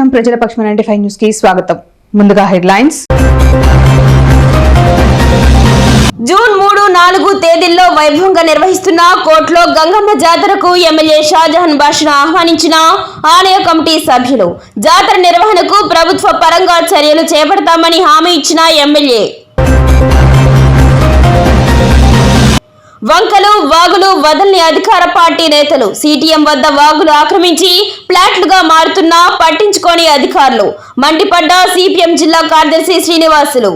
క్షణం ప్రజల పక్షం నైన్టీ ఫైవ్ న్యూస్కి స్వాగతం. ముందుగా హెడ్లైన్స్. జూన్ మూడు నాలుగు తేదీల్లో వైభవంగా నిర్వహిస్తున్న కోట్లో గంగమ్మ జాతరకు ఎమ్మెల్యే షాజహాన్ బాషను ఆహ్వానించిన ఆలయ కమిటీ సభ్యులు జాతర నిర్వహణకు ప్రభుత్వ పరంగా చర్యలు చేపడతామని హామీ ఇచ్చిన ఎమ్మెల్యే. వంకలు వాగులు వదలని అధికార పార్టీ నేతలు. సిటిఎం వద్ద వాగులు ఆక్రమించి ప్లాట్లుగా మారుతున్నా పట్టించుకోని అధికారులు. మండిపడ్డ సిపిఎం జిల్లా కార్యదర్శి శ్రీనివాసులు.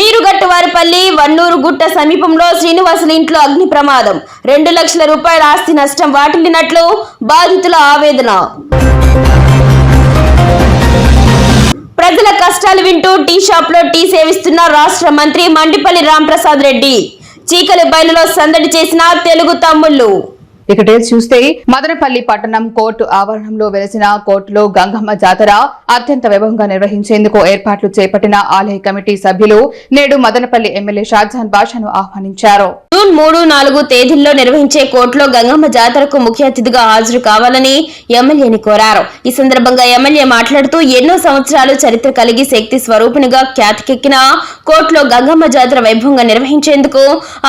నీరుగట్టువారిపల్లి వన్నూరు గుట్ట సమీపంలో శ్రీనివాసుల ఇంట్లో అగ్ని ప్రమాదం. రెండు లక్షల రూపాయల ఆస్తి నష్టం వాటిల్లినట్లు బాధితుల ఆవేదన. ప్రజల కష్టాలు వింటూ టీ షాప్లో టీ సేవిస్తున్న రాష్ట్ర మంత్రి మండిపల్లి రాంప్రసాద్ రెడ్డి. చీకలి బయలులో సందడి చేసిన తెలుగు తమ్ముళ్ళు. ఇక చూస్తే మదనపల్లి పట్టణం కోర్టు ఆవరణంలో వెలిసిన కోర్టులో గంగమ్మ జాతర అత్యంత వైభవంగా నిర్వహించేందుకు ఏర్పాట్లు చేపట్టిన ఆలయ కమిటీ సభ్యులు నేడు మదనపల్లి ఎమ్మెల్యే షాజహాన్ బాషాను ఆహ్వానించారు. జూన్ మూడు నాలుగు తేదీల్లో నిర్వహించే కోర్టులో గంగమ్మ జాతరకు ముఖ్య అతిథిగా హాజరు కావాలని ఎమ్మెల్యేని కోరారు. ఈ సందర్భంగా ఎమ్మెల్యే మాట్లాడుతూ ఎన్నో సంవత్సరాలు చరిత్ర కలిగి శక్తి స్వరూపిణిగా ఖ్యాతికెక్కిన కోర్టులో గంగమ్మ జాతర వైభవంగా నిర్వహించేందుకు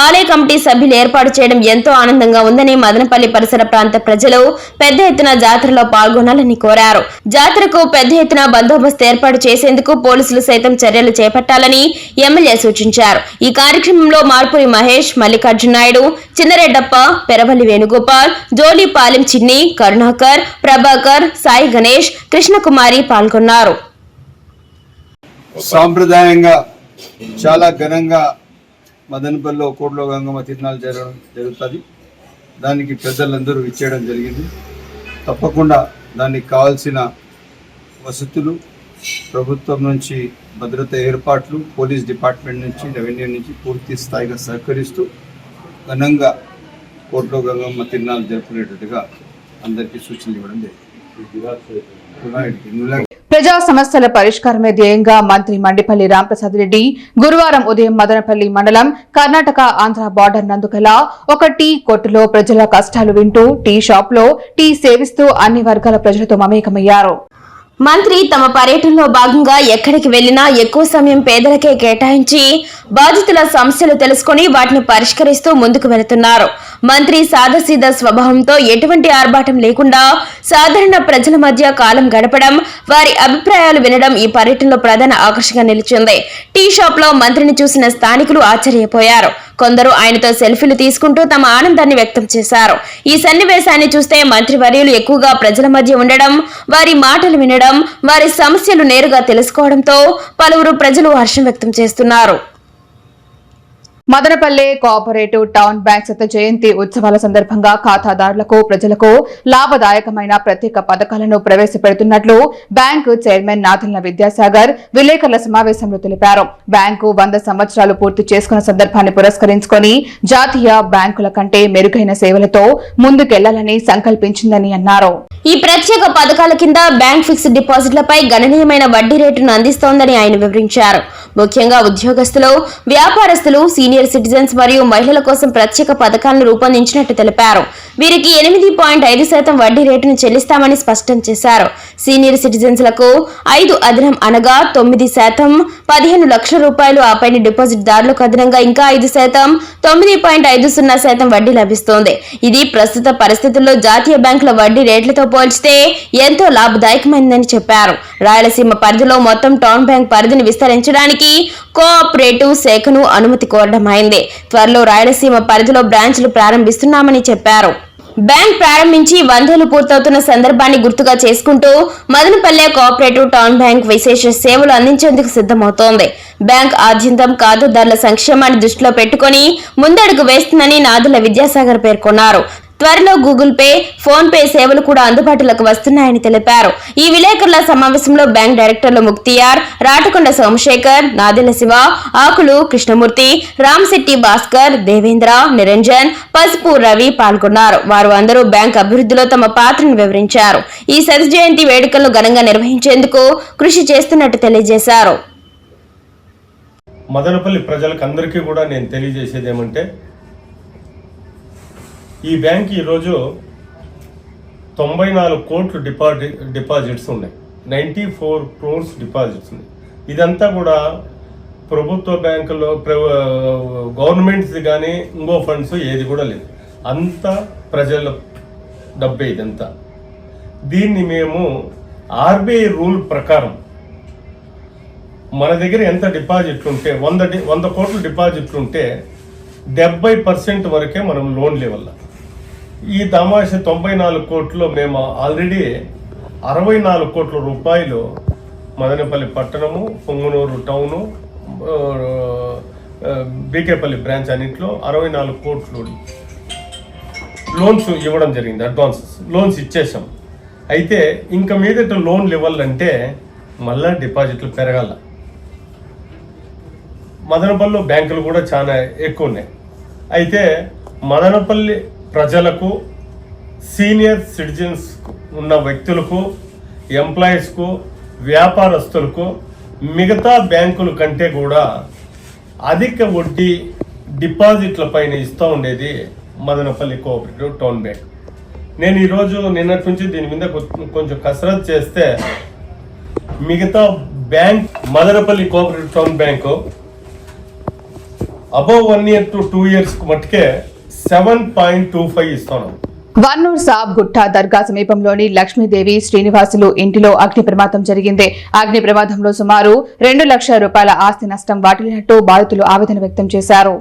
ఆలయ కమిటీ సభ్యులు ఏర్పాటు చేయడం ఎంతో ఆనందంగా ఉందని మదనపల్లి పరిసర ప్రాంత ప్రజలు పెద్ద ఎత్తున జాతరలో పాల్గొనాలని కోరారు. జాతరకు పెద్ద ఎత్తున బందోబస్తు ఏర్పాటు చేసేందుకు పోలీసులు సైతం చర్యలు చేపట్టాలని ఎమ్మెల్యే సూచించారు. ఈ కార్యక్రమంలో మార్పురి మహేష్ మల్లిక నాయుడు చిన్నరెడ్డప్ప పెరవల్లి వేణుగోపాల్ జోలిపాలెం చిన్ని కరుణాకర్ ప్రభాకర్ సాయి గణేష్ కృష్ణకుమారి పాల్గొన్నారు. సాంప్రదాయంగా చాలా ఘనంగా మదనపల్లిలో కోట్లో గంగమ్మ తిరునాలు జరగడం జరుగుతుంది. దానికి పెద్దలందరూ ఇచ్చేయడం జరిగింది. తప్పకుండా దానికి కావాల్సిన వసతులు ప్రభుత్వం నుంచి భద్రత ఏర్పాట్లు పోలీస్ డిపార్ట్మెంట్ నుంచి రెవెన్యూ నుంచి పూర్తి స్థాయిగా సహకరిస్తూ ఘనంగా కోట్లో గంగమ్మ తిరునాళ్ళు జరుపుకునేటట్టుగా అందరికీ సూచనలు ఇవ్వడం జరిగింది. ప్రజా సమస్యల పరిష్కారమే ధ్యేయంగా మంత్రి మండిపల్లి రాంప్రసాద్ రెడ్డి గురువారం ఉదయం మదనపల్లి మండలం కర్ణాటక ఆంధ్ర బార్డర్ నందుకల ఒక టీ కొట్టులో ప్రజల కష్టాలు వింటూ టీ షాప్లో టీ సేవిస్తూ అన్ని వర్గాల ప్రజలతో మమేకమయ్యారు. మంత్రి తమ పర్యటనలో భాగంగా ఎక్కడికి వెళ్ళినా ఎక్కువ సమయం పేదలకే కేటాయించి బాధితుల సమస్యలు తెలుసుకుని వాటిని పరిష్కరిస్తూ ముందుకు వెళుతున్నారు. మంత్రి సాదసీద స్వభావంతో ఎటువంటి ఆర్భాటం లేకుండా సాధారణ ప్రజల మధ్య కాలం గడపడం వారి అభిప్రాయాలు వినడం ఈ పర్యటనలో ప్రధాన ఆకర్షణగా నిలిచింది. టీ షాప్లో మంత్రిని చూసిన స్థానికులు ఆశ్చర్యపోయారు. కొందరు ఆయనతో సెల్ఫీలు తీసుకుంటూ తమ ఆనందాన్ని వ్యక్తం చేశారు. ఈ సన్నివేశాన్ని చూస్తే మంత్రి వర్యులు ఎక్కువగా ప్రజల మధ్య ఉండడం వారి మాటలు వినడం వారి సమస్యలు నేరుగా తెలుసుకోవడంతో పలువురు ప్రజలు హర్షం వ్యక్తం చేస్తున్నారు. మదనపల్లె కోఆపరేటివ్ టౌన్ బ్యాంక్ శత జయంతి ఉత్సవాల సందర్భంగా ఖాతాదారులకు ప్రజలకు లాభదాయకమైన ప్రత్యేక పథకాలను ప్రవేశపెడుతున్నట్లు బ్యాంకు చైర్మన్ నాథల్ల విద్యాసాగర్ విలేకరుల సమావేశంలో తెలిపారు. బ్యాంకు వంద సంవత్సరాలు పూర్తి చేసుకున్న సందర్భాన్ని పురస్కరించుకొని జాతీయ బ్యాంకుల కంటే మెరుగైన సేవలతో ముందుకెళ్ళాలని సంకల్పించిందని అన్నారు. ఈ ప్రత్యేక పథకాల కింద బ్యాంక్ ఫిక్స్డ్ డిపాజిట్లపై గణనీయమైన వడ్డీ రేటును అందిస్తోందని ఆయన వివరించారు. ముఖ్యంగా ఉద్యోగస్తులు వ్యాపారస్తులు సీనియర్ సీనియర్ సిటిజన్స్ మరియు మహిళల కోసం ప్రత్యేక పథకాలను రూపొందించినట్టు తెలిపారు. వీరికి ఎనిమిది పాయింట్ ఐదు శాతం వడ్డీ రేటును చెల్లిస్తామని స్పష్టం చేశారు. సీనియర్ సిటిజన్స్లకు ఐదు అదనం అనగా తొమ్మిది శాతం పదిహేను లక్షల రూపాయలు ఆపైన డిపాజిట్ దారులకు అదనంగా ఇంకా ఐదు శాతం తొమ్మిది పాయింట్ ఐదు సున్నా శాతం వడ్డీ లభిస్తోంది. ఇది ప్రస్తుత పరిస్థితుల్లో జాతీయ బ్యాంకుల వడ్డీ రేట్లతో పోల్చితే ఎంతో లాభదాయకమైందని చెప్పారు. రాయలసీమ పరిధిలో మొత్తం టౌన్ బ్యాంక్ పరిధిని విస్తరించడానికి కోఆపరేటివ్ శాఖను అనుమతి కోరడం అయింది త్వరలో రాయలసీమ పరిధిలో బ్రాంచ్లు ప్రారంభిస్తున్నామని చెప్పారు. బ్యాంక్ ప్రారంభించి వందేళ్ళు పూర్తవుతున్న సందర్భాన్ని గుర్తుగా చేసుకుంటూ మదనపల్లె కోఆపరేటివ్ టౌన్ బ్యాంక్ విశేష సేవలు అందించేందుకు సిద్ధమవుతోంది. బ్యాంక్ ఆద్యంతం ఖాతాదారుల సంక్షేమాన్ని దృష్టిలో పెట్టుకుని ముందడుగు వేస్తుందని నాదుల విద్యాసాగర్ పేర్కొన్నారు. త్వరలో గూగుల్ పే ఫోన్ పే సేవలు కూడా అందుబాటులోకి వస్తున్నాయని తెలిపారు. ఈ విలేకరుల సమావేశంలో బ్యాంక్ డైరెక్టర్లు ముక్తియార్ రాటకొండ సోమశేఖర్ నాదెల శివ ఆకులు కృష్ణమూర్తి రామ్శెట్టి భాస్కర్ దేవేంద్ర నిరంజన్ పసుపు రవి పాల్గొన్నారు. వారు అందరూ బ్యాంక్ అభివృద్ధిలో తమ పాత్రను వివరించారు. ఈ శత జయంతి వేడుకలను ఘనంగా నిర్వహించేందుకు కృషి చేస్తున్నట్టు తెలియజేశారు. మదనపల్లి ప్రజలకు అందరికీ కూడా నేను తెలియజేసేది ఏమంటే ఈ బ్యాంక్ ఈరోజు తొంభై నాలుగు కోట్లు డిపాజిట్ డిపాజిట్స్ ఉన్నాయి. నైంటీ ఫోర్ క్రోర్స్ డిపాజిట్స్ ఉన్నాయి. ఇదంతా కూడా ప్రభుత్వ బ్యాంకులో గవర్నమెంట్స్ కానీ ఇంకో ఫండ్స్ ఏది కూడా లేదు. అంతా ప్రజల డబ్బే ఇదంతా. దీన్ని మేము ఆర్బీఐ రూల్ ప్రకారం మన దగ్గర ఎంత డిపాజిట్లు ఉంటే వంద డి వంద కోట్ల డిపాజిట్లు ఉంటే డెబ్బై పర్సెంట్ వరకే మనం లోన్ ఇవ్వాలి ఈ తమాష తొంభై నాలుగు కోట్లు మేము ఆల్రెడీ అరవై నాలుగు కోట్ల రూపాయలు మదనపల్లి పట్టణము పొంగునూరు టౌను బీకేపల్లి బ్రాంచ్ అన్నింటిలో అరవై నాలుగు కోట్లు లోన్స్ ఇవ్వడం జరిగింది అడ్వాన్సెస్ లోన్స్ ఇచ్చేసాం అయితే ఇంకా మీదట లోన్లు ఇవ్వాలంటే మళ్ళా డిపాజిట్లు పెరగాల. మదనపల్లిలో బ్యాంకులు కూడా చాలా ఎక్కువ ఉన్నాయి. అయితే మదనపల్లి ప్రజలకు సీనియర్ సిటిజన్స్ ఉన్న వ్యక్తులకు ఎంప్లాయీస్కు వ్యాపారస్తులకు మిగతా బ్యాంకుల కంటే కూడా అధిక వడ్డీ డిపాజిట్ల పైన ఇస్తూ ఉండేది మదనపల్లి కోఆపరేటివ్ టౌన్ బ్యాంక్. నేను ఈరోజు నిన్నటి నుంచి దీని మీద కొంచెం కసరత్ చేస్తే మిగతా bank Madanapalli cooperative town bank above one year to two ఇయర్స్కి మట్టుకే సెవెన్ పాయింట్ టూ ఫైవ్ ఇస్తాను వన్నూర్ సాబ్ గుట్ట దర్గా సమీపంలోని లక్ష్మీదేవి శ్రీనివాసులు ఇంటిలో అగ్ని ప్రమాదం జరిగింది. అగ్ని ప్రమాదంలో సుమారు రెండు లక్షల రూపాయల ఆస్తి నష్టం వాటిల్లినట్టు బాధితులు ఆవేదన వ్యక్తం చేశారు.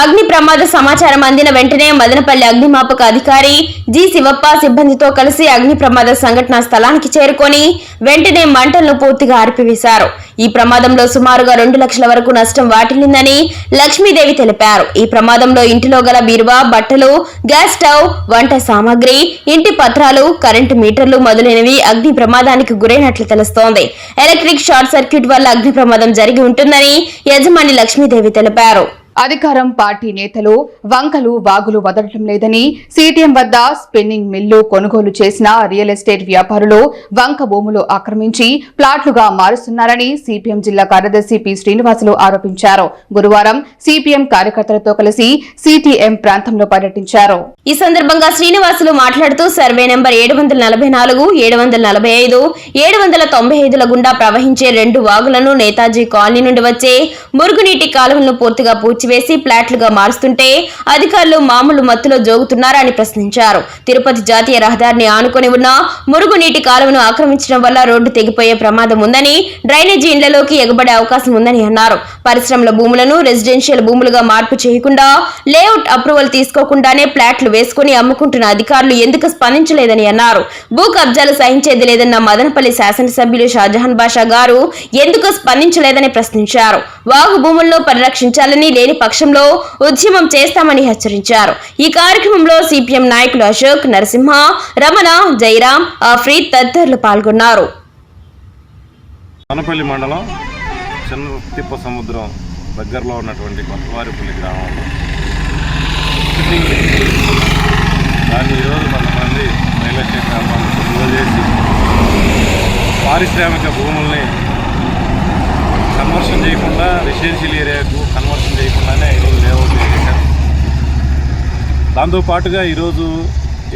అగ్ని ప్రమాద సమాచారం అందిన వెంటనే మదనపల్లి అగ్నిమాపక అధికారి జి శివప్ప సిబ్బందితో కలిసి అగ్ని ప్రమాద సంఘటన స్థలానికి చేరుకొని వెంటనే మంటలను పూర్తిగా ఆర్పివేశారు. ఈ ప్రమాదంలో సుమారుగా రెండు లక్షల వరకు నష్టం వాటిల్లిందని లక్ష్మీదేవి తెలిపారు. ఈ ప్రమాదంలో ఇంటిలో గల బీరువా బట్టలు గ్యాస్ స్టవ్ వంట సామాగ్రి ఇంటి పత్రాలు కరెంటు మీటర్లు మొదలైనవి అగ్ని ప్రమాదానికి గురైనట్లు తెలుస్తోంది. ఎలక్ట్రిక్ షార్ట్ సర్క్యూట్ వల్ల అగ్ని ప్రమాదం జరిగి ఉంటుందని యజమాని లక్ష్మీదేవి తెలిపారు. అధికారం పార్టీ నేతలు వంకలు వాగులు వదలటం లేదని సిటిఎం వద్ద స్పిన్నింగ్ మిల్లు కొనుగోలు చేసిన రియల్ ఎస్టేట్ వ్యాపారులు వంక భూములు ఆక్రమించి ప్లాట్లుగా మారుస్తున్నారని సిపిఎం జిల్లా కార్యదర్శి పి శ్రీనివాసులు ఆరోపించారు. గురువారం సిపిఎం కార్యకర్తలతో కలిసి సిటిఎం ప్రాంతంలో పర్యటించారు. ఈ సందర్భంగా శ్రీనివాసులు మాట్లాడుతూ సర్వే నెంబర్ ఏడు వందల నలభై నాలుగు ఏడు వందల నలభై ఐదు ఏడు వందల తొంభై ఐదుల గుండా ప్రవహించే రెండు వాగులను నేతాజీ కాలనీ నుండి వచ్చే మురుగునీటి కాలువలను పూర్తిగా పూర్తి పూడ్చివేసి ప్లాట్లుగా మారుస్తుంటే అధికారులు మామూలు మత్తులో జోగుతున్నారని ప్రశ్నించారు. తిరుపతి జాతీయ రహదారిని ఆనుకొని ఉన్న మురుగునీటి కాలువను ఆక్రమించడం వల్ల రోడ్డు తెగిపోయే ప్రమాదం ఉందని డ్రైనేజీ ఇండ్లలోకి ఎగబడే అవకాశం ఉందని అన్నారు. పరిశ్రమల భూములను రెసిడెన్షియల్ భూములుగా మార్పు చేయకుండా లేఅవుట్ అప్రూవల్ తీసుకోకుండానే ప్లాట్లు వేసుకుని అమ్ముకుంటున్న అధికారులు ఎందుకు స్పందించలేదని అన్నారు. భూ కబ్జాలు సహించేది లేదన్న మదనపల్లి శాసనసభ్యులు షాజహాన్ బాషా గారు ఎందుకు స్పందించలేదని ప్రశ్నించారు. వాగు భూములను పరిరక్షించాలని లేని లేని పక్షంలో ఉద్యమం చేస్తామని హెచ్చరించారు. ఈ కార్యక్రమంలో సిపిఎం నాయకులు అశోక్ నరసింహ రమణ జైరాం ఆఫ్రీద్ తదితరులు పాల్గొన్నారు. అనపల్లి మండలం చిన్న తిప్ప సముద్రం దగ్గరలో ఉన్నటువంటి కొత్తవారిపల్లి గ్రామంలో దాన్ని ఈరోజు కొంతమంది రియల్ ఎస్టేట్ చేసి పారిశ్రామిక భూముల్ని కన్వర్షన్ చేయకుండా రెసిడెన్షియల్ ఏరియాకు కన్వర్షన్ చేయకుండానే ఈరోజు లేఅవుట్ చేశారు. దాంతోపాటుగా ఈరోజు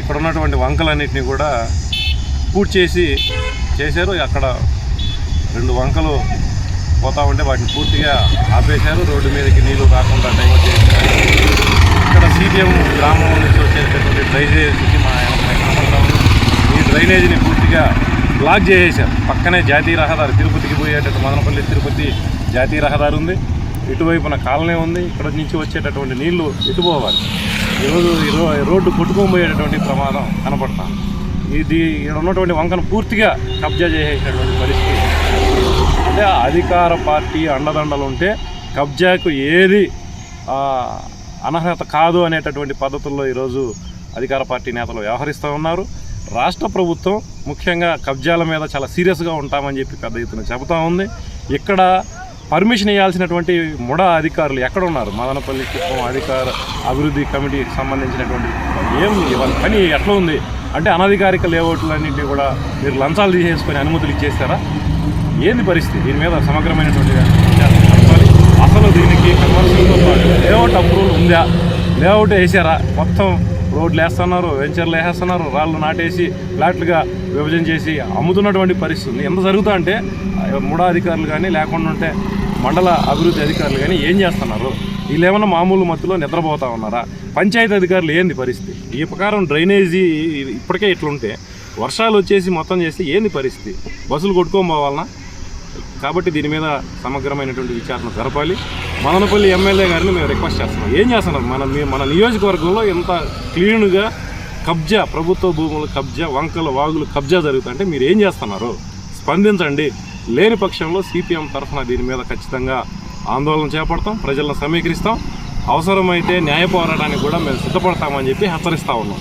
ఇక్కడ ఉన్నటువంటి వంకలన్నింటినీ కూడా పూర్తి చేసి చేశారు. అక్కడ రెండు వంకలు పోతా ఉంటే వాటిని పూర్తిగా ఆపేశారు. రోడ్డు మీదకి నీళ్ళు కాకుండా డైవర్ట్ చేశారు. ఇక్కడ సీటీఎం గ్రామం నుంచి వచ్చేటటువంటి డ్రైనేజ్ మా ఈ డ్రైనేజీని పూర్తిగా బ్లాక్ చేసేసారు. పక్కనే జాతీయ రహదారి తిరుపతికి పోయేటట్టు మదనపల్లి తిరుపతి జాతీయ రహదారి ఉంది. ఇటువైపున కాలనీ ఉంది. ఇక్కడ నుంచి వచ్చేటటువంటి నీళ్ళు ఎటుపోవాలి? ఈరోజు రోడ్డు కొట్టుకోబోయేటటువంటి ప్రమాదం కనపడతాం ఇది ఇక్కడ ఉన్నటువంటి వంకను పూర్తిగా కబ్జా చేసేటటువంటి పరిస్థితి. అంటే అధికార పార్టీ అండదండలు ఉంటే కబ్జాకు ఏది అనర్హత కాదు అనేటటువంటి పద్ధతుల్లో ఈరోజు అధికార పార్టీ నేతలు వ్యవహరిస్తూ ఉన్నారు. రాష్ట్ర ప్రభుత్వం ముఖ్యంగా కబ్జాల మీద చాలా సీరియస్గా ఉంటామని చెప్పి పెద్ద ఎత్తున చెబుతా ఉంది. ఇక్కడ పర్మిషన్ ఇవ్వాల్సినటువంటి ముడ అధికారులు ఎక్కడ ఉన్నారు మదనపల్లి కుప్పం అధికార అభివృద్ధి కమిటీకి సంబంధించినటువంటి ఏం వాళ్ళ పని ఎట్లా ఉంది? అంటే అనధికారిక లేఅవుట్లన్నింటినీ కూడా మీరు లంచాలు తీసేసుకొని అనుమతులు ఇచ్చేస్తారా? ఏంది పరిస్థితి? దీని మీద సమగ్రమైనటువంటి అసలు దీనికి కన్వర్షన్తో పాటు లేఅవుట్ అప్రూవల్ ఉందా? లేఅవుట్ వేసారా? మొత్తం రోడ్లు వేస్తున్నారు వెంచర్లు వేసేస్తున్నారు రాళ్ళు నాటేసి ఫ్లాట్లుగా విభజన చేసి అమ్ముతున్నటువంటి పరిస్థితులు ఎంత జరుగుతా అంటే ముడా అధికారులు కానీ లేకుండా ఉంటే మండల అభివృద్ధి అధికారులు కానీ ఏం చేస్తున్నారు? వీళ్ళు ఏమన్నా మామూలు మత్తులో నిద్రపోతా ఉన్నారా? పంచాయతీ అధికారులు ఏంది పరిస్థితి? ఈ ప్రకారం డ్రైనేజీ ఇప్పటికే ఇట్లుంటే వర్షాలు వచ్చేసి మొత్తం చేస్తే ఏంది పరిస్థితి? బస్సులు కొట్టుకోపోవాలన్నా కాబట్టి దీని మీద సమగ్రమైనటువంటి విచారణ జరపాలి. మదనపల్లి ఎమ్మెల్యే గారిని మేము రిక్వెస్ట్ చేస్తున్నాం. ఏం చేస్తున్నారు? మన మన నియోజకవర్గంలో ఎంత క్లీన్గా కబ్జా ప్రభుత్వ భూములు కబ్జా వంకలు వాగులు కబ్జా జరుగుతుంటే మీరు ఏం చేస్తున్నారు? స్పందించండి. లేని పక్షంలో సిపిఎం తరఫున దీని మీద ఖచ్చితంగా ఆందోళన చేపడతాం ప్రజలను సమీకరిస్తాం. అవసరమైతే న్యాయ పోరాటానికి కూడా మేము సిద్ధపడతామని చెప్పి హెచ్చరిస్తూ ఉన్నాం.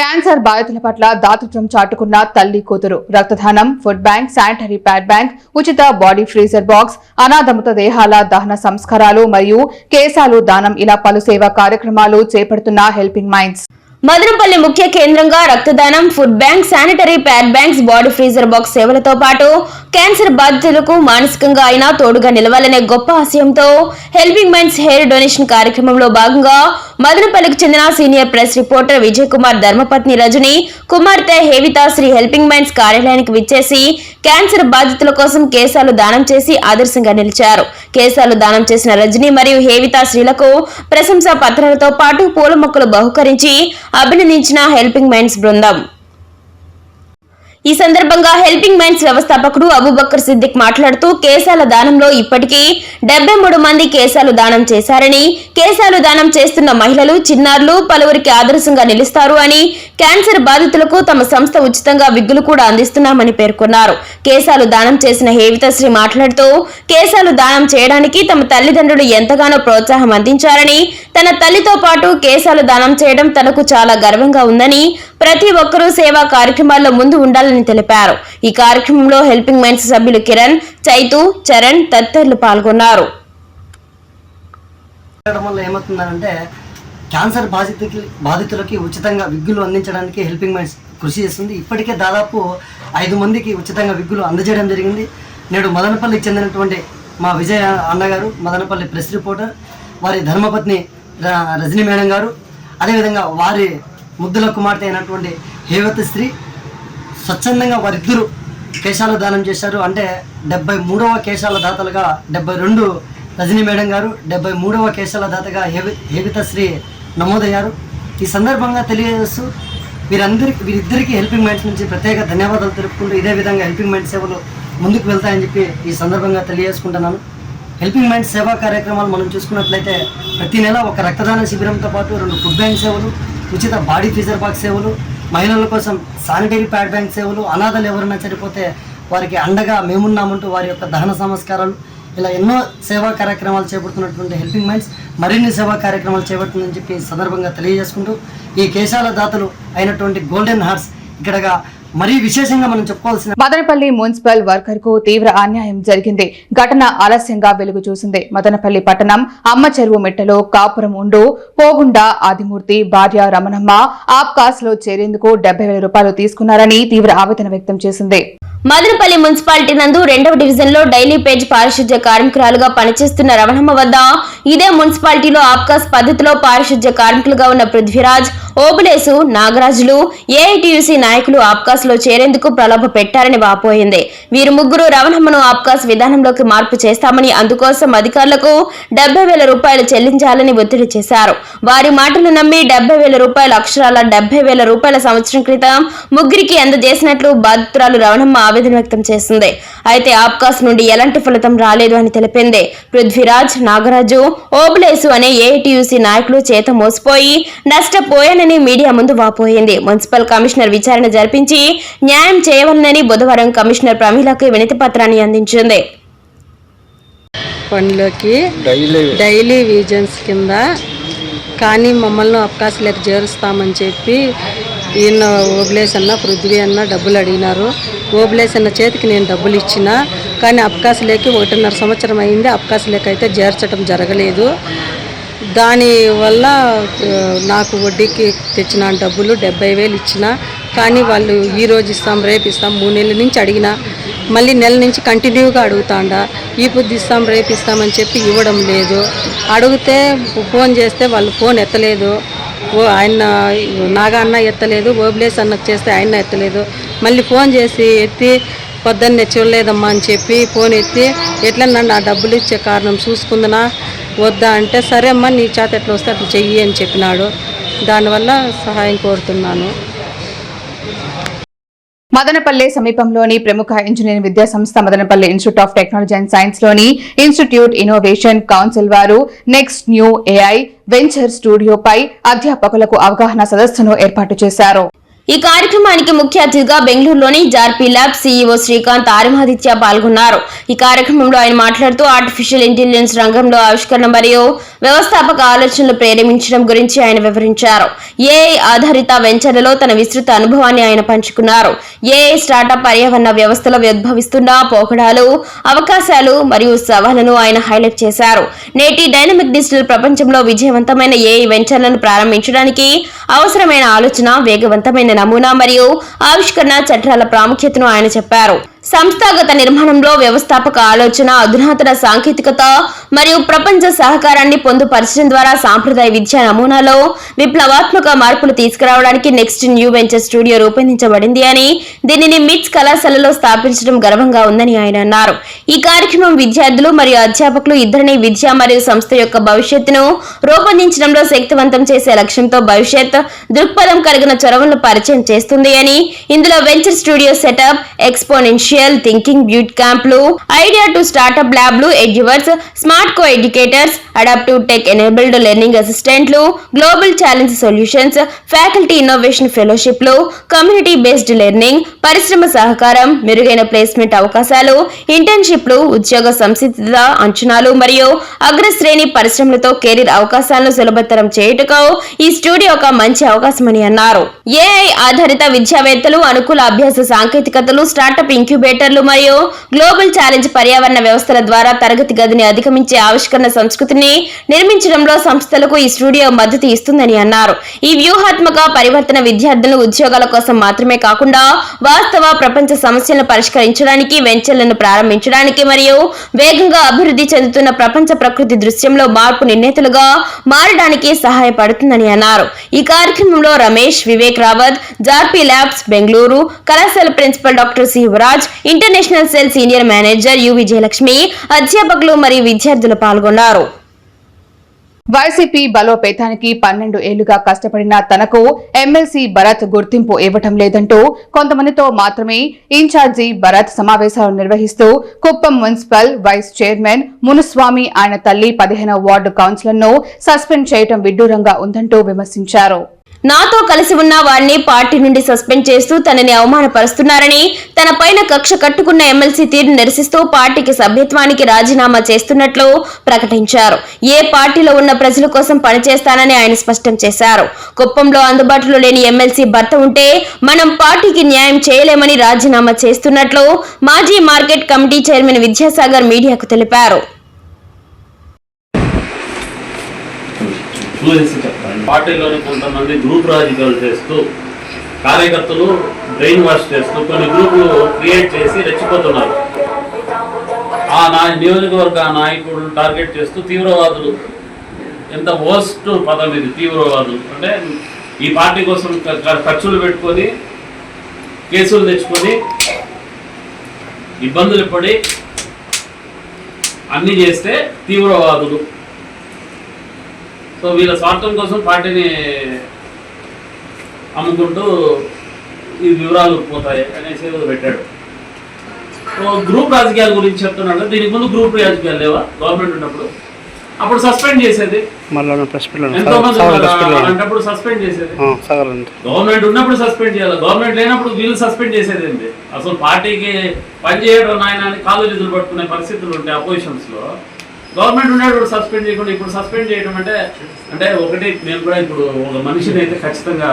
క్యాన్సర్ బాధితుల పట్ల దాతృత్వం చాటుకున్న తల్లి కూతురు. రక్తదానం food bank sanitary pad bank ఉచిత బాడీ ఫ్రీజర్ బాక్స్ అనాథ మృతదేహాల దహన సంస్కారాలు మరియు కేశాలు దానం ఇలా పలు సేవా కార్యక్రమాలు చేపడుతున్న హెల్పింగ్ మైండ్స్ మదనపల్లి ముఖ్య కేంద్రంగా రక్తదానం food bank sanitary pad banks body freezer box సేవలతో పాటు క్యాన్సర్ బాధితులకు మానసికంగా అయినా తోడుగా నిలవాలనే గొప్ప ఆశయంతో హెల్పింగ్ మైండ్స్ హెయిర్ డొనేషన్ కార్యక్రమంలో భాగంగా మదనపల్లికి చెందిన senior press reporter Vijay Kumar ధర్మపత్ని రజని కుమార్తె హేవిత శ్రీ హెల్పింగ్ మైండ్స్ కార్యాలయానికి విచ్చేసి క్యాన్సర్ బాధితుల కోసం కేశాలు దానం చేసి ఆదర్శంగా నిలిచారు. కేశాలు దానం చేసిన రజని మరియు హేవిత శ్రీలకు ప్రశంసా పత్రాలతో పాటు పూల మొక్కలు బహుకరించి అభినందించిన హెల్పింగ్ మైండ్స్ బృందం. ఈ సందర్భంగా హెల్పింగ్ మైండ్స్ వ్యవస్థాపకుడు అబూబక్కర్ సిద్దిక్ మాట్లాడుతూ కేశాల దానంలో ఇప్పటికీ డెబ్బై మూడు మంది కేశాలు దానం చేశారని కేశాలు దానం చేస్తున్న మహిళలు చిన్నారులు పలువురికి ఆదర్శంగా నిలుస్తారు అని క్యాన్సర్ బాధితులకు తమ సంస్థ ఉచితంగా విగ్గులు కూడా అందిస్తున్నామని పేర్కొన్నారు. కేశాలు దానం చేసిన హేవితశ్రీ మాట్లాడుతూ కేశాలు దానం చేయడానికి తమ తల్లిదండ్రులు ఎంతగానో ప్రోత్సాహం అందించారని తన తల్లితో పాటు కేశాలు దానం చేయడం తనకు చాలా గర్వంగా ఉందని ప్రతి ఒక్కరూ సేవా కార్యక్రమాల్లో ముందు ఉండాలని తెలిపారు. ఈ కార్యక్రమంలో హెల్పింగ్ మైండ్స్ సభ్యులు కిరణ్ చైతు చరణ్ తదితరులు పాల్గొన్నారు. వల్ల ఏమవుతుందంటే క్యాన్సర్ బాధితులకి బాధితులకి ఉచితంగా విగ్గులు అందించడానికి హెల్పింగ్ మైండ్స్ కృషి చేస్తుంది. ఇప్పటికే దాదాపు ఐదు మందికి ఉచితంగా విగ్గులు అందజేయడం జరిగింది. నేడు మదనపల్లికి చెందినటువంటి మా విజయ అన్నగారు మదనపల్లి ప్రెస్ రిపోర్టర్ వారి ధర్మపత్ని ర- రజనీ మేడం గారు అదేవిధంగా వారి ముద్దుల కుమార్తె అయినటువంటి హేవతి శ్రీ స్వచ్ఛందంగా వారిద్దరూ కేశాల దానం చేశారు. అంటే డెబ్బై మూడవ కేశాల దాతలుగా డెబ్బై రెండు రజనీ మేడం గారు డెబ్బై మూడవ కేశాల దాతగా హేవి హేవిత శ్రీ నమోదయ్యారు. ఈ సందర్భంగా తెలియజేస్తూ వీరందరికీ వీరిద్దరికీ హెల్పింగ్ మైండ్స్ నుంచి ప్రత్యేక ధన్యవాదాలు తెలుపుకుంటూ ఇదే విధంగా హెల్పింగ్ మైండ్ సేవలు ముందుకు వెళ్తాయని చెప్పి ఈ సందర్భంగా తెలియజేసుకుంటున్నాను. హెల్పింగ్ మైండ్ సేవా కార్యక్రమాలు మనం చూసుకున్నట్లయితే ప్రతి నెల ఒక రక్తదాన శిబిరంతో పాటు రెండు ఫుడ్ బ్యాంక్ సేవలు ఉచిత బాడీ ఫీజర్ బాక్స్ సేవలు మహిళల కోసం శానిటరీ ప్యాడ్ బ్యాంక్ సేవలు అనాథలు ఎవరైనా చనిపోతే వారికి అండగా మేమున్నామంటూ వారి యొక్క దహన సంస్కారాలు ఇలా ఎన్నో సేవా కార్యక్రమాలు చేపడుతున్నటువంటి హెల్పింగ్ మైండ్స్ మరిన్ని సేవా కార్యక్రమాలు చేపడుతుందని చెప్పి సందర్భంగా తెలియజేసుకుంటూ ఈ కేశాల దాతలు అయినటువంటి గోల్డెన్ హార్ట్స్ ఇక్కడగా మరీ విశేషంగా మనం చెప్పుకోవాల్సిన మదనపల్లి మున్సిపల్ వర్కర్కు తీవ్ర అన్యాయం జరిగింది. ఘటన ఆలస్యంగా వెలుగు చూసింది. మదనపల్లి పట్టణం అమ్మ చెరువు మెట్టలో కాపురం ఉండు పోగుండ ఆదిమూర్తి భార్య రమణమ్మ ఆప్కాస్లో చేరేందుకు డెబ్బై వేల రూపాయలు తీసుకున్నారని తీవ్ర ఆవేదన వ్యక్తం చేసింది. మదనపల్లి మున్సిపాలిటీ నందు రెండవ డివిజన్లో డైలీ పేజ్ పారిశుధ్య కార్మికురాలుగా పనిచేస్తున్న రమణమ్మ వద్ద ఇదే మున్సిపాలిటీలో ఆప్కాస్ పద్ధతిలో పారిశుధ్య కార్మికులుగా ఉన్న పృథ్వీరాజ్ ఓబులేసు నాగరాజులు ఏఐటియుసి నాయకులు ఆప్కాస్లో చేరేందుకు ప్రలోభ పెట్టారని వాపోయింది. వీరు ముగ్గురు రమణమ్మను ఆప్కాస్ విధానంలోకి మార్పు చేస్తామని అందుకోసం అధికారులకు డెబ్బై వేల రూపాయలు చెల్లించాలని ఒత్తిడి చేశారు. వారి మాటలు నమ్మి డెబ్బై వేల రూపాయల అక్షరాల డెబ్బై వేల రూపాయల సంవత్సరం క్రితం ముగ్గురికి అందజేసినట్లు బాధితురాలు రమణమ్మ ఆవేదన వ్యక్తం చేసింది. అయితే ఆప్కాస్ నుండి ఎలాంటి ఫలితం రాలేదు అని తెలిపింది. పృథ్వీరాజ్ నాగరాజు ఓబులేసు అనే ఏఐటియుసి నాయకులు చేత మోసపోయి నష్టపోయానని మీడియా ముందు వాపోయింది. మున్సిపల్ కమిషనర్ విచారణ జరిపించి న్యాయం చేయవలనని బుధవారం కమిషనర్ ప్రమీలకు వినతి పత్రాన్ని అందించింది. పనిలోకి డైలీ విజన్స్ కింద కానీ మమ్మల్ని అవకాశాలకు చేరుస్తామని చెప్పి ఈయన ఓబులేస్ అన్న పృథ్వీ అన్న డబ్బులు అడిగినారు. ఓబులేస్ అన్న చేతికి నేను డబ్బులు ఇచ్చిన కానీ అవకాశాలకి ఒకటిన్నర సంవత్సరం అయింది. అవకాశాలకి అయితే చేర్చడం జరగలేదు. దానివల్ల నాకు వడ్డీకి తెచ్చిన డబ్బులు డెబ్బై వేలు ఇచ్చిన కానీ వాళ్ళు ఈ రోజు ఇస్తాం రేపు ఇస్తాం మూడు నెలల నుంచి అడిగిన మళ్ళీ నెల నుంచి కంటిన్యూగా అడుగుతాండా ఈ పొద్దు ఇస్తాం రేపు ఇస్తామని చెప్పి ఇవ్వడం లేదు. అడిగితే ఫోన్ చేస్తే వాళ్ళు ఫోన్ ఎత్తలేదు. ఓ ఆయన నాగా అన్న ఎత్తలేదు ఓబ్లేస్ అన్నకు చేస్తే ఆయన ఎత్తలేదు. మళ్ళీ ఫోన్ చేసి ఎత్తి పొద్దున్నే చూడలేదమ్మా అని చెప్పి ఫోన్ ఎత్తి ఎట్లా నన్ను ఆ డబ్బులు ఇచ్చే కారణం చూసుకుందనా? వద్దా? అంటే సరే అమ్మా నీ చేత ఎట్లా వస్తే అట్లా చెయ్యి అని చెప్పినాడు. దానివల్ల సహాయం కోరుతున్నాను. మదనపల్లె సమీపంలోని ప్రముఖ ఇంజనీరింగ్ విద్యా సంస్థ Madanapalle institute of technology and సైన్స్లోని institute innovation council వారు నెక్స్ట్ న్యూ ఏఐ వెంచర్ స్టూడియోపై అధ్యాపకులకు అవగాహన సదస్సును ఏర్పాటు చేశారు. ఈ కార్యక్రమానికి ముఖ్య అతిథిగా బెంగళూరులోని జార్పీ ల్యాబ్ సీఈఓ శ్రీకాంత్ ఆరిమాదిత్య పాల్గొన్నారు. ఈ కార్యక్రమంలో ఆయన మాట్లాడుతూ ఆర్టిఫిషియల్ ఇంటెలిజెన్స్ రంగంలో ఆవిష్కరణ మరియు వ్యవస్థాపక ఆలోచనలు ప్రేరేపించడం గురించి ఆయన వివరించారు. ఏఐ ఆధారిత వెంచర్లలో తన విస్తృత అనుభవాన్ని ఆయన పంచుకున్నారు. ఏఐ స్టార్టప్ పర్యావరణ వ్యవస్థలో ఉద్భవిస్తున్న పోకడాలు అవకాశాలు మరియు సవాళ్ళను ఆయన హైలైట్ చేశారు. నేటి డైనమిక్ డిజిటల్ ప్రపంచంలో విజయవంతమైన ఏఐ వెంచర్లను ప్రారంభించడానికి అవసరమైన ఆలోచన వేగవంతమైన నమూనా మరియు ఆవిష్కరణ చట్టాల ప్రాముఖ్యతను ఆయన చెప్పారు. సంస్థాగత నిర్మాణంలో వ్యవస్థాపక ఆలోచన అధునాతన సాంకేతికత మరియు ప్రపంచ సహకారాన్ని పొందుపరచడం ద్వారా సాంప్రదాయ విద్యా నమూనాలో విప్లవాత్మక మార్పులు తీసుకురావడానికి నెక్స్ట్ న్యూ వెంచర్ స్టూడియో రూపొందించబడింది అని దీనిని మిట్స్ కళాశాలలో స్థాపించడం గర్వంగా ఉందని ఆయన అన్నారు. ఈ కార్యక్రమం విద్యార్థులు మరియు అధ్యాపకులు ఇద్దరిని విద్య మరియు సంస్థ యొక్క భవిష్యత్తును రూపొందించడంలో శక్తివంతం చేసే లక్ష్యంతో భవిష్యత్ దృక్పథం కలిగిన చొరవలను పరిచయం చేస్తుంది అని ఇందులో venture studio setup exponential thinking boot క్యాంప్లు idea to startup ల్యాబ్లు Eduverse smart co educators adaptive tech enabled learning అసిస్టెంట్లు global challenge solutions faculty innovation ఫెలోషిప్లు community based learning పరిశ్రమ సహకారం మెరుగైన ప్లేస్మెంట్ అవకాశాలు ఇంటర్న్షిప్లు ఉద్యోగ సంసిద్ధత అంచనాలు మరియు అగ్రశ్రేణి పరిశ్రమలతో కెరీర్ అవకాశాలను సులభతరం చేయుటకు ఈ స్టూడియో ఒక మంచి అవకాశమని అన్నారు. ఏఐ ఆధారిత విద్యావేత్తలు అనుకూల అభ్యాస సాంకేతికతలు స్టార్టప్ ఇంక్యుబేటర్లు మరియు గ్లోబల్ ఛాలెంజ్ పర్యావరణ వ్యవస్థల ద్వారా తరగతి గదిని అధిగమించే ఆవిష్కరణ సంస్కృతిని నిర్మించడంలో సంస్థలకు ఈ స్టూడియో మద్దతు ఇస్తుందని అన్నారు. ఈ వ్యూహాత్మక పరివర్తన విద్యార్థులను ఉద్యోగాల కోసం మాత్రమే కాకుండా వాస్తవ ప్రపంచ సమస్యలను పరిష్కరించడానికి వెంచర్లను ప్రారంభించడానికి మరియు వేగంగా అభివృద్ధి చెందుతున్న ప్రపంచ ప్రకృతి దృశ్యంలో మార్పు నిర్ణేతలుగా మారడానికి సహాయపడుతుందని అన్నారు. ఈ కార్యక్రమంలో రమేష్ వివేక్ రావత్ జార్పీ ల్యాబ్స్ బెంగళూరు కళాశాల principal doctor Shivaraj international cell senior manager U Vijayalakshmi అధ్యాపకులు మరియు విద్యార్థులు పాల్గొన్నారు. వైసీపీ బలోపేతానికి పన్నెండు ఏళ్ళుగా కష్టపడిన తనకు ఎమ్మెల్సీ భరత్ గుర్తింపు ఇవ్వటం లేదంటూ కొంతమందితో మాత్రమే ఇన్ఛార్జి భరత్ సమావేశాలు నిర్వహిస్తూ Kuppam municipal vice chairman Munuswamy ఆయన తల్లి పదిహేనవ వార్డు కౌన్సిలర్ను సస్పెండ్ చేయటం విడ్డూరంగా ఉందంటూ విమర్శించారు. నాతో కలిసి ఉన్న వారిని పార్టీ నుండి సస్పెండ్ చేస్తూ తనని అవమానపరుస్తున్నారని తన పైన కక్ష కట్టుకున్న ఎమ్మెల్సీ తీరును నిరసిస్తూ పార్టీకి సభ్యత్వానికి రాజీనామా చేస్తున్నట్లు ప్రకటించారు. ఏ పార్టీలో ఉన్న ప్రజల కోసం పనిచేస్తానని ఆయన స్పష్టం చేశారు. కుప్పంలో అందుబాటులో లేని ఎమ్మెల్సీ భర్త ఉంటే మనం పార్టీకి న్యాయం చేయలేమని రాజీనామా చేస్తున్నట్లు మాజీ మార్కెట్ కమిటీ చైర్మన్ విద్యాసాగర్ మీడియాకు తెలిపారు. పార్టీలోని కొంతమంది గ్రూప్ రాజకీయాలు చేస్తూ కార్యకర్తలు బ్రెయిన్ వాష్ చేస్తూ కొన్ని గ్రూపులు క్రియేట్ చేసి రెచ్చిపోతున్నారు. ఆ నా నియోజకవర్గ నాయకుడు టార్గెట్ చేస్తూ తీవ్రవాదులు ఎంత వర్స్ట్ పదం ఇది తీవ్రవాదులు. అంటే ఈ పార్టీ కోసం ఖర్చులు పెట్టుకొని కేసులు తెచ్చుకొని ఇబ్బందులు పడి అన్నీ చేస్తే తీవ్రవాదులు. సో వీళ్ళ స్వార్థం కోసం పార్టీని అమ్ముకుంటూ ఈ వివరాలు పోతాయి అనేసి పెట్టాడు. సో గ్రూప్ రాజకీయాల గురించి చెప్తున్నాడు. దీనికి ముందు గ్రూప్ రాజకీయాలు లేవా? గవర్నమెంట్ ఉన్నప్పుడు? అప్పుడు సస్పెండ్ చేసేది. ఎంతో మంది ఉన్నారు. అలాంటప్పుడు సస్పెండ్ చేసేది. గవర్నమెంట్ ఉన్నప్పుడు సస్పెండ్ చేయాలి. గవర్నమెంట్ లేనప్పుడు వీళ్ళు సస్పెండ్ చేసేది ఏంటి అసలు పార్టీకి పనిచేయడం నాయన కాలు నిధులు పట్టుకునే పరిస్థితులు ఉంటాయి అపోజిషన్స్లో గవర్నమెంట్ ఉన్నప్పుడు సస్పెండ్ చేయకుండా ఇప్పుడు సస్పెండ్ చేయడం అంటే అంటే ఒకటి నేను కూడా ఇప్పుడు ఒక మనిషిని అయితే ఖచ్చితంగా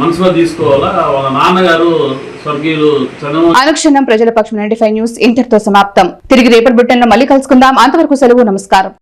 మనసులో తీసుకోవాలా? వాళ్ళ నాన్నగారు స్వర్గీయులు అనుక్షణం ప్రజల పక్షం నైన్టీ ఫైవ్ న్యూస్ ఇంటర్తో సమాప్తం. తిరిగి రేపటి బ్రిటన్లో మళ్ళీ కలుసుకుందాం. అంతవరకు సెలవు నమస్కారం.